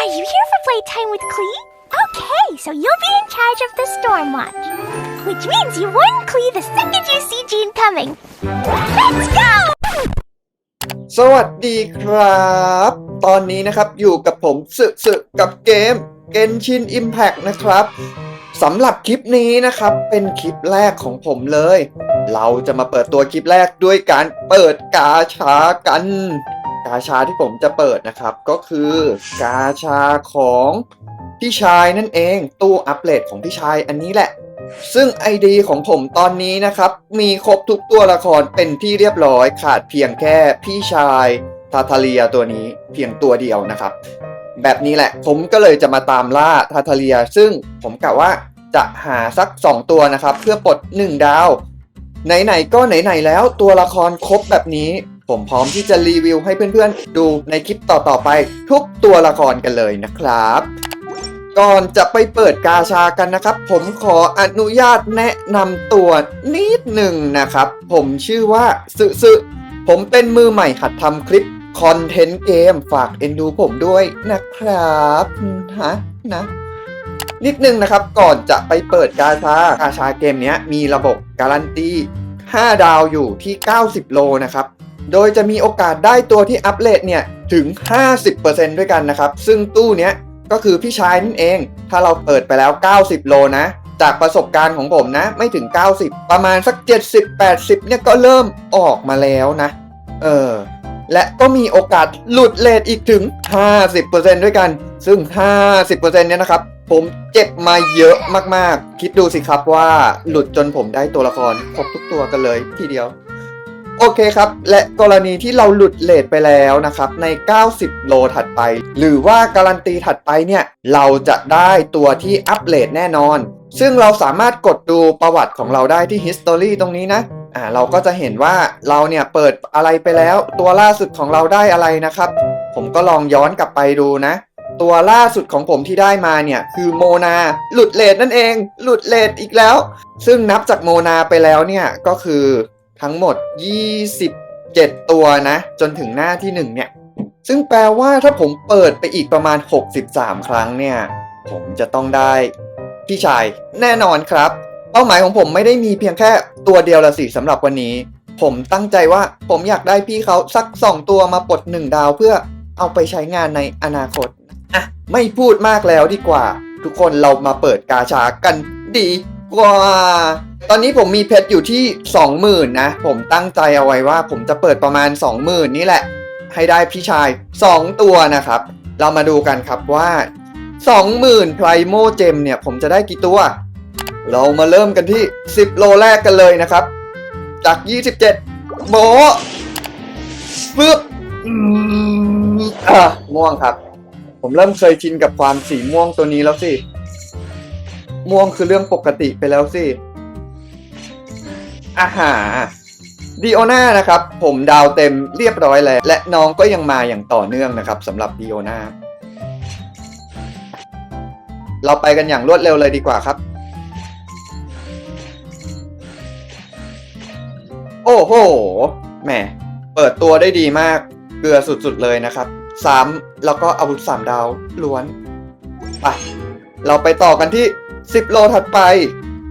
Are you here for playtime with Klee? Okay, so you'll be in charge of the storm watch. Which means you warn Klee the second you see Jean coming. Let's go! สวัสดีครับ ตอนนี้นะครับอยู่กับผมสึสึกับเกม Genshin Impact นะครับสำหรับคลิปนี้นะครับเป็นคลิปแรกของผมเลย เราจะมาเปิดตัวคลิปแรกด้วยการเปิดกาชากัน กาชาที่ผมจะเปิดนะครับ ก็คือกาชาของพี่ชายนั่นเอง ตู้อัปเดตของพี่ชายอันนี้แหละ ซึ่ง ID ของผมตอนนี้นะครับ มีครบทุกตัวละครเป็นที่เรียบร้อยขาดเพียงแค่พี่ชายทาทาเลียตัวนี้เพียงตัวเดียวนะครับ แบบนี้แหละผมก็เลยจะมาตามล่าทาทาเลีย ซึ่งผมกะว่าจะหาสัก 2 ตัวนะครับ เพื่อปลด 1 ดาว ไหนๆก็ไหนๆแล้วตัวละครครบแบบนี้ ผมพร้อมที่จะรีวิวให้เพื่อนๆ ดูในคลิปต่อๆไปทุกตัวละครกันเลยนะครับ ก่อนจะไปเปิดกาชากันนะครับ ผมขออนุญาตแนะนำตัวนิดหนึ่งนะครับ ผมชื่อว่าสึสึผมเป็นมือใหม่หัดทำคลิปคอนเทนต์เกมฝากเอ็นดูผมด้วยนะครับฮะนะนิดนึงนะครับก่อนจะไปเปิดกาชากาชาเกมนี้มีระบบการันตี5 ดาวอยู่ที่ 90 โลนะครับ โดยจะมีโอกาสได้ตัวที่อัปเดตเนี่ยถึง 50%ด้วยกันนะครับ ซึ่งตู้เนี้ยก็คือพี่ชายนั่นเอง ถ้าเราเปิดไปแล้ว 90 โลนะ จากประสบการณ์ของผมนะ ไม่ถึง 90 ประมาณสัก 70-80 เนี่ยก็เริ่มออกมาแล้วนะ เออ และก็มีโอกาสหลุดเลทอีกถึง 50%ด้วยกัน ซึ่ง 50%เนี่ยนะครับ ผมเจ็บมาเยอะมากๆ คิดดูสิครับว่าหลุดจนผมได้ตัวละครครบทุกตัวกันเลยทีเดียว โอเคครับ และกรณีที่เราหลุดเลทไปแล้วนะครับ ใน 90 โลถัดไป หรือว่าการันตีถัดไปเนี่ย เราจะได้ตัวที่อัปเดตแน่นอน ซึ่งเราสามารถกดดูประวัติของเราได้ที่ history ตรงนี้นะอ่าเราก็จะเห็นว่าเราเนี่ยเปิดอะไรไปแล้ว ตัวล่าสุดของเราได้อะไรนะครับ ผมก็ลองย้อนกลับไปดูนะ ตัวล่าสุดของผมที่ได้มาเนี่ยคือโมนาหลุดเลทนั่นเอง หลุดเลทอีกแล้ว ซึ่งนับจากโมนาไปแล้วเนี่ยก็คือ ทั้งหมด 27 ตัวนะ จนถึงหน้าที่ 1 เนี่ย ซึ่งแปลว่าถ้าผมเปิดไปอีกประมาณ 63 ครั้งเนี่ย ผมจะต้องได้พี่ชายแน่นอนครับ เป้าหมายของผมไม่ได้มีเพียงแค่ตัวเดียวละสิสำหรับวันนี้ ผมตั้งใจว่าผมอยากได้พี่เขาสัก 2 ตัวมาปลด 1 ดาวเพื่อเอาไปใช้งานในอนาคตอะไม่พูดมากแล้วดีกว่า ทุกคนเรามาเปิดกาชากันดีกว่า ตอนนี้ผมมีเพชรอยู่ที่ 20,000 นะ ผมตั้งใจเอาไว้ว่า ผมจะเปิดประมาณ 20,000 นี่แหละ ให้ได้พี่ชาย 2 ตัวนะครับ เรามาดูกันครับว่า 20,000ไพรโมเจมเนี่ย ผมจะได้กี่ตัว เรามาเริ่มกันที่ 10 โลแรกกันเลยนะครับ จาก 27โบปึ๊บอืมอะม่วงครับ ผมเริ่มเคยชินกับความสีม่วงตัวนี้แล้วสิ ม่วงคือเรื่องปกติไปแล้วสิ อาหาดีโอนานะครับ ผมดาวเต็มเรียบร้อยแล้ว และน้องก็ยังมาอย่างต่อเนื่องนะครับสำหรับดีโอนาเราไปกันอย่างรวดเร็วเลยดีกว่าครับ โอ้โหแหมเปิดตัวได้ดีมาก เกลือสุดๆเลยนะครับสามแล้วก็อาวุธสามดาวล้วน ไป เราไปต่อกันที่ 10 โลถัดไป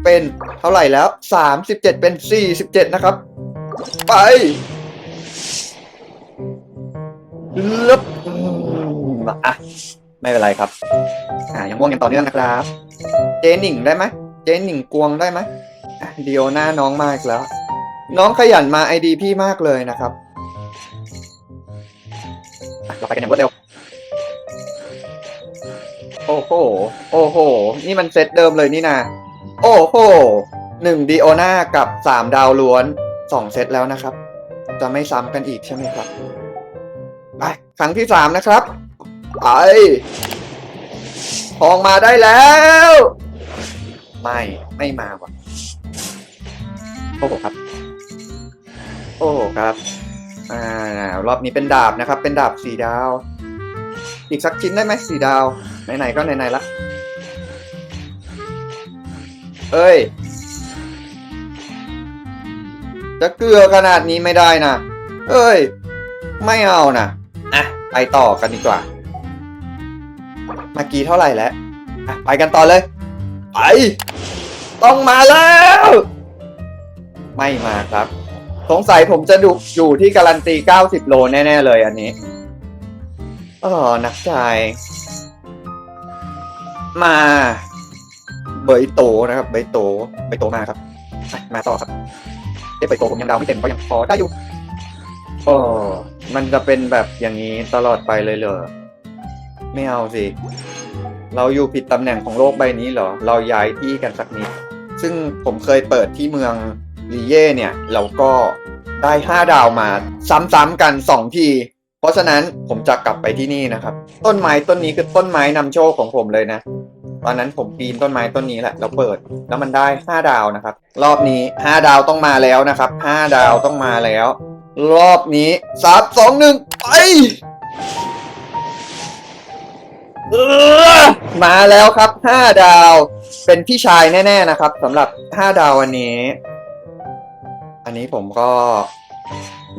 เป็น เท่าไหร่แล้ว 37 เป็น 47 นะครับ ไปลบอะ ไม่เป็นไรครับ อ่ายังม่วงยังต่อเนื่องนะครับ เจหนิงได้ไหมเจหนิงกวงได้ไหมเดียวหน้าน้องมากแล้ว น้องขยันมาไอดีพี่มากเลยนะครับเราไปกันอย่างรวดเร็ว โอ้โห โอ้โห นี่มันเซตเดิมเลยนี่นา โอ้โหหนึ่งดีโอนากับสามดาวล้วนสองเซตแล้วนะครับ จะไม่ซ้ำกันอีกใช่ไหมครับ ไป ครั้งที่สามนะครับ ไปทองมาได้แล้ว ไม่ ไม่มาว่ะ โอ้โหครับ โอ้โหครับ อ่า รอบนี้เป็นดาบนะครับ เป็นดาบสี่ดาว อีกสักชิ้นได้ไหมสี่ดาว ไหนๆก็ไหนๆละ เอ้ย จะเกลือขนาดนี้ไม่ได้นะเอ้ย ไม่เอานะอะ ไปต่อกันดีกว่า เมื่อกี้เท่าไหร่แล้วอะไปกันต่อเลย ไป ต้องมาแล้ว ไม่มาครับ สงสัยผมจะดูอยู่ที่การันตี 90 โลแน่ ๆ เลยอันนี้เออนักใจมา เบยโตนะครับเบยโตเบยโตมาครับอะมาต่อครับเอ๊ะเบยโตผมยังเดาไม่เต็มก็ยังพอได้อยู่โอ้มันจะเป็นแบบอย่างนี้ตลอดไปเลยเหรอไม่เอาสิ เราอยู่ผิดตำแหน่งของโลกใบนี้เหรอ เราย้ายที่กันสักนิด ซึ่งผมเคยเปิดที่เมืองลีเย่เนี่ย เราก็ได้ห้าดาวมา ซ้ำๆกันสองที เพราะฉะนั้นผมจะกลับไปที่นี่นะครับ ต้นไม้ต้นนี้คือต้นไม้นำโชคของผมเลยนะ ตอนนั้นผมปีนต้นไม้ต้นนี้แหละแล้วเปิดแล้วมันได้ห้าดาวนะครับ รอบนี้ห้าดาวต้องมาแล้วนะครับห้าดาวต้องมาแล้ว รอบนี้สามสองหนึ่งไปมาแล้วครับห้าดาว เป็นพี่ชายแน่ ๆนะครับสำหรับห้าดาวอันนี้ อันนี้ผมก็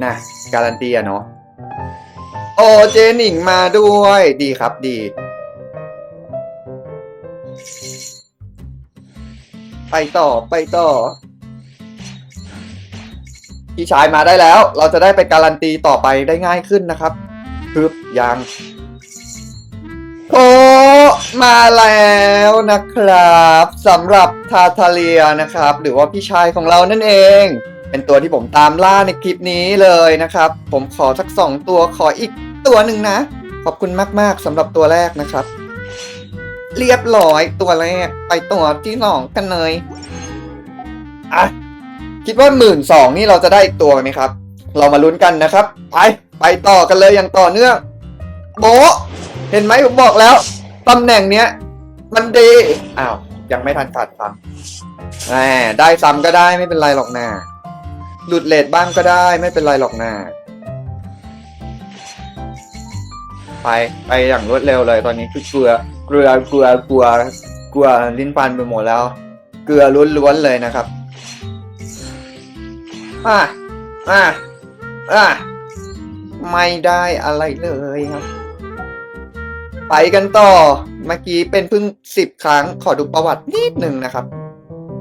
นะการันตีอะเนาะโอเจนิงมาด้วยดีครับดี ไปต่อไปต่อ พี่ชายมาได้แล้ว เราจะได้ไปการันตีต่อไปได้ง่ายขึ้นนะครับพึบยังโอ้มาแล้วนะครับสำหรับทาทาเลียนะครับ หรือว่าพี่ชายของเรานั่นเอง เป็นตัวที่ผมตามล่าในคลิปนี้เลยนะครับ ผมขอสักสองตัวขออีกตัวหนึ่งนะ ขอบคุณมากๆสำหรับตัวแรกนะครับ เรียบร้อยตัวแรกไปตัวที่สองกันเลยอะคิดว่าหมื่นสองนี่เราจะได้อีกตัวไหมครับ เรามาลุ้นกันนะครับ ไปไปต่อกันเลยอย่างต่อเนื่องโบเห็นไหมผมบอกแล้วตำแหน่งเนี้ย มันดีอ้าวยังไม่ทันขาดคำแหมได้ซ้ำก็ได้ไม่เป็นไรหรอกนาหลุดเลทบ้างก็ได้ไม่เป็นไรหรอกนา ไปไปอย่างรวดเร็วเลยตอนนี้คือเกลือเกลือเกลือเกลือเกลือลิ้นปันไปหมดแล้ว เกลือล้วนๆเลยนะครับอะอะอะไม่ได้อะไรเลยครับ ไปกันต่อเมื่อกี้เป็นเพิ่งสิบครั้งขอดูประวัตินิดหนึ่งนะครับ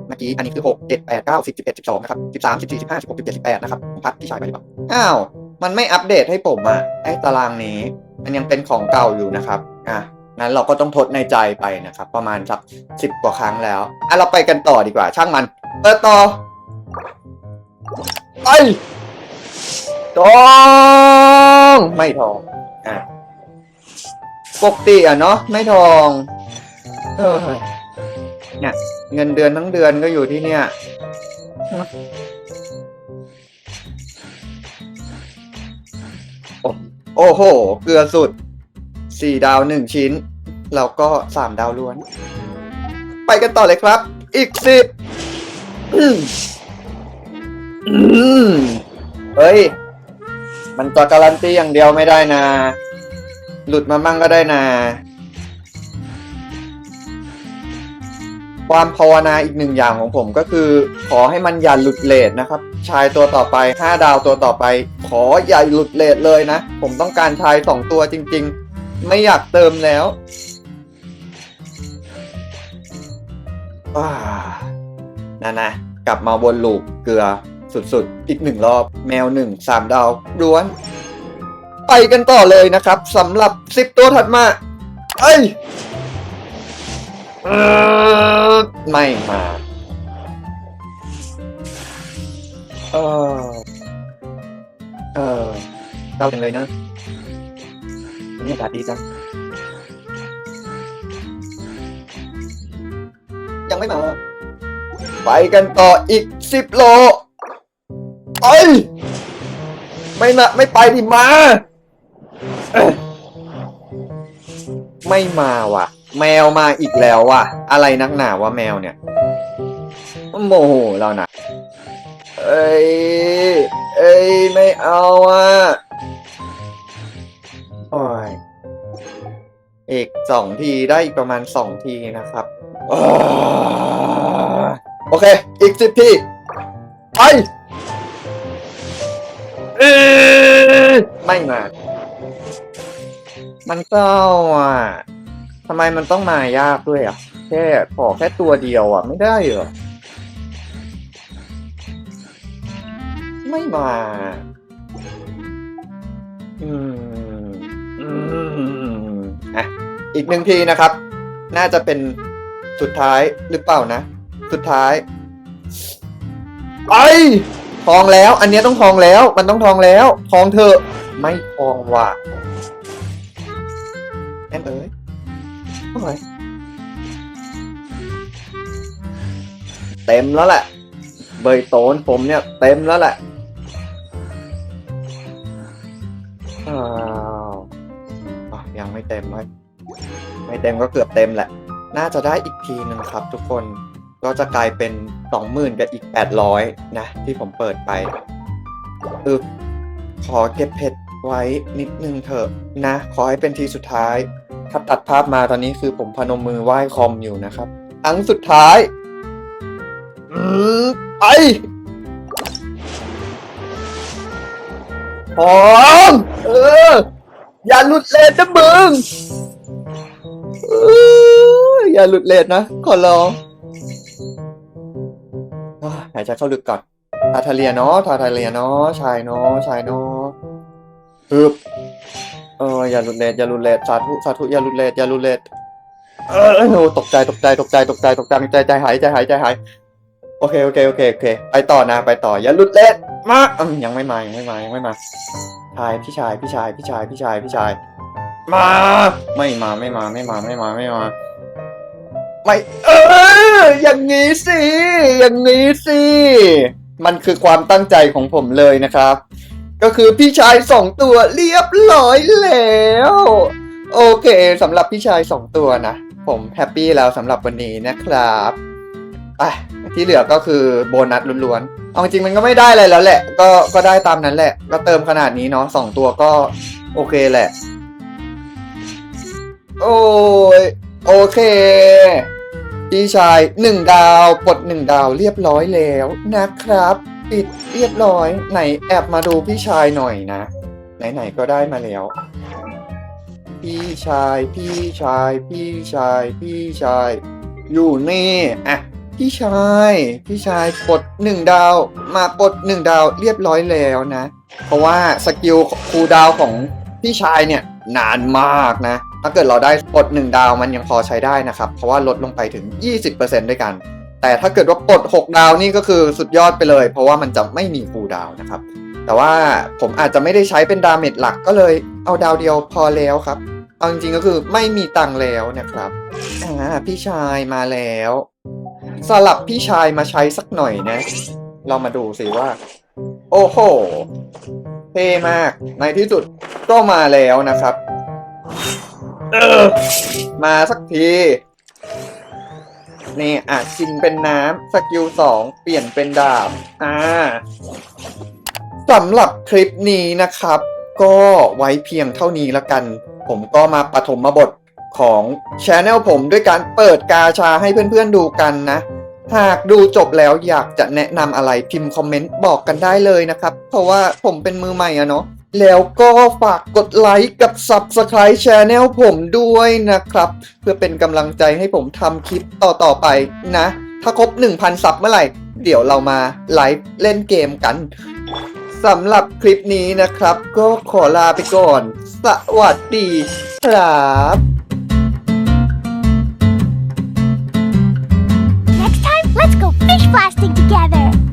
เมื่อกี้อันนี้คือหกเจ็ดแปดเก้าสิบสิบเอ็ดสิบสองนะครับสิบสามสิบสี่สิบห้าสิบหกสิบเจ็ดสิบแปดนะครับพัดพี่ใชายไปหรือเปล่าอ้าว มันไม่อัปเดตให้ผมอะไอ้ตารางนี้ มันยังเป็นของเก่าอยู่นะครับอะงั้นเราก็ต้องทดในใจไปนะครับ ประมาณสักสิบกว่าครั้งแล้วอะเราไปกันต่อดีกว่า ช่างมันเปิดต่อไปทองไม่ทองอะปกติอะเนาะไม่ทองเออเนี่ยเงินเดือนทั้งเดือนก็อยู่ที่เนี่ย โอ้โห เกลือสุด สี่ดาวหนึ่งชิ้น แล้วก็สามดาวล้วน ไปกันต่อเลยครับ อีกสิบอืมอืมเฮ้ย มันจะการันตีอย่างเดียวไม่ได้นะ หลุดมามั่งก็ได้นะ ความภาวนาอีกหนึ่งอย่างของผมก็คือ ขอให้มันอย่าหลุดเลทนะครับ ชายตัวต่อไป 5 ดาวตัวต่อไป ขออย่าหลุดเลทเลยนะ ผมต้องการชาย 2 ตัวจริง ๆ ไม่อยากเติมแล้วนั่นนะกลับมาวนลูปเกลือสุดๆ อีกหนึ่งรอบ แมวหนึ่งสามดาวล้วน ไปกันต่อเลยนะครับสำหรับสิบตัวถัดมา เอ้ย ไม่มาเออเออเศร้าจังเลยเนะนี่อากาศดีจัง ยังไม่มา ไปกันต่ออีกสิบโลเอ้ย ไม่มาไม่ไปดิมา ไม่มาว่ะ แมวมาอีกแล้วว่ะ อะไรนักหนาวะแมวเนี่ยโมโหเรานะเอ้ย เอ้ย ไม่เอาอะโอ้ยอีกสองทีได้อีกประมาณสองทีนะครับ โอเค อีกสิบทีไปเอ้ไม่มา มันเศร้าอะ ทำไมมันต้องมายากด้วยอะ แค่ขอแค่ตัวเดียวอะ ไม่ได้เหรอ ไม่มา อืม อืม อะ อีกหนึ่งทีนะครับ น่าจะเป็นสุดท้ายหรือเปล่านะ สุดท้ายไอ้ทองแล้ว อันนี้ต้องทองแล้ว มันต้องทองแล้ว ทองเถอไม่ทองว่ะ ยเต็มแล้วแหละเบยโตนผมเนี่ย เต็มแล้วแหละอ้าวยังไม่เต็มเลยไม่เต็มก็เกือบเต็มแหละ น่าจะได้อีกทีหนึ่งครับ ทุกคนก็จะกลายเป็นสองหมื่นกับอีกแปดร้อยนะ ที่ผมเปิดไปอึบขอเก็บเพชรไว้นิดนึงเถอะนะ ขอให้เป็นทีสุดท้าย ถ้าตัดภาพมาตอนนี้คือผมพนมมือไหว้คอมอยู่นะครับครั้งสุดท้ายอืมไปพร้อมเออ อย่าหลุดเลนนะมึงเอออย่าหลุดเลนนะ ขอร้องอะหายใจเข้าลึกก่อนทาทาเลียเนาะทาทาเลียเนาะชายเนาะชายเนาะฮึบ เอออย่าหลุดเลนอย่าหลุดเลนสาธุสาธุอย่าหลุดเลนอย่าหลุดเลนเออโอ้ตกใจตกใจตกใจตกใจตกใจใจใจหายใจหายใจหายโอเคโอเคโอเคโอเค ไปต่อนะไปต่ออย่าหลุดเล่นมาอืมยังไม่มายังไม่มายังไม่มาชายพี่ชายพี่ชายพี่ชายพี่ชายพี่ชาย มา ไม่มาไม่มาไม่มาไม่มาไม่มาไม่เอออย่างนี้สิอย่างนี้สิมันคือความตั้งใจของผมเลยนะครับ ก็คือพี่ชายสองตัวเรียบร้อยแล้ว โอเคสำหรับพี่ชายสองตัวนะ ผมแฮปปี้แล้วสำหรับวันนี้นะครับไปที่เหลือก็คือโบนัสล้วนๆเอาจริงมันก็ไม่ได้อะไรแล้วแหละ ก็ก็ได้ตามนั้นแหละ ก็เติมขนาดนี้เนาะสองตัวก็โอเคแหละ โอ้ยโอเคพี่ชายหนึ่งดาวปลดหนึ่งดาวเรียบร้อยแล้วนะครับ ปิดเรียบร้อย ไหนแอบมาดูพี่ชายหน่อยนะ ไหนๆก็ได้มาแล้ว พี่ชายพี่ชาย พี่ชาย พี่ชาย อยู่นี่อะพี่ชาย พี่ชายปลดหนึ่งดาว มาปลดหนึ่งดาวเรียบร้อยแล้วนะ เพราะว่าสกิลคูดาวของพี่ชายเนี่ยนานมากนะ ถ้าเกิดเราได้ปลดหนึ่งดาวมันยังพอใช้ได้นะครับ เพราะว่าลดลงไปถึง 20%ด้วยกัน แต่ถ้าเกิดว่าปลด 6 ดาวนี่ก็คือสุดยอดไปเลย เพราะว่ามันจะไม่มีคูลดาวน์นะครับ แต่ว่าผมอาจจะไม่ได้ใช้เป็นดาเมจหลักก็เลยเอาดาวเดียวพอแล้วครับ เอาจริงๆก็คือไม่มีตังค์แล้วนะครับอ่าพี่ชายมาแล้ว สลับพี่ชายมาใช้สักหน่อยนะ เรามาดูสิว่า โอ้โห เท่มาก ในที่สุดก็มาแล้วนะครับ เออ มาสักที นี่อะกินเป็นน้ำสกิลสองเปลี่ยนเป็นดาบ อ่าสำหรับคลิปนี้นะครับ ก็ไว้เพียงเท่านี้ละกัน ผมก็มาปฐมบทของช anel ผมด้วยการเปิดกาชาให้เพื่อนๆดูกันนะ หากดูจบแล้วอยากจะแนะนำอะไรพิมพ์คอมเมนต์บอกกันได้เลยนะครับ เพราะว่าผมเป็นมือใหม่อะเนาะแล้วก็ฝากกดไลค์กับ Subscribe Channel ผมด้วยนะครับ เพื่อเป็นกำลังใจให้ผมทำคลิปต่อ ๆ ไปนะ ถ้าครบ 1,000 ซับเมื่อไหร่ เดี๋ยวเรามาไลฟ์เล่นเกมกันสำหรับคลิปนี้นะครับ ก็ขอลาไปก่อน สวัสดีครับ Fish plastic together.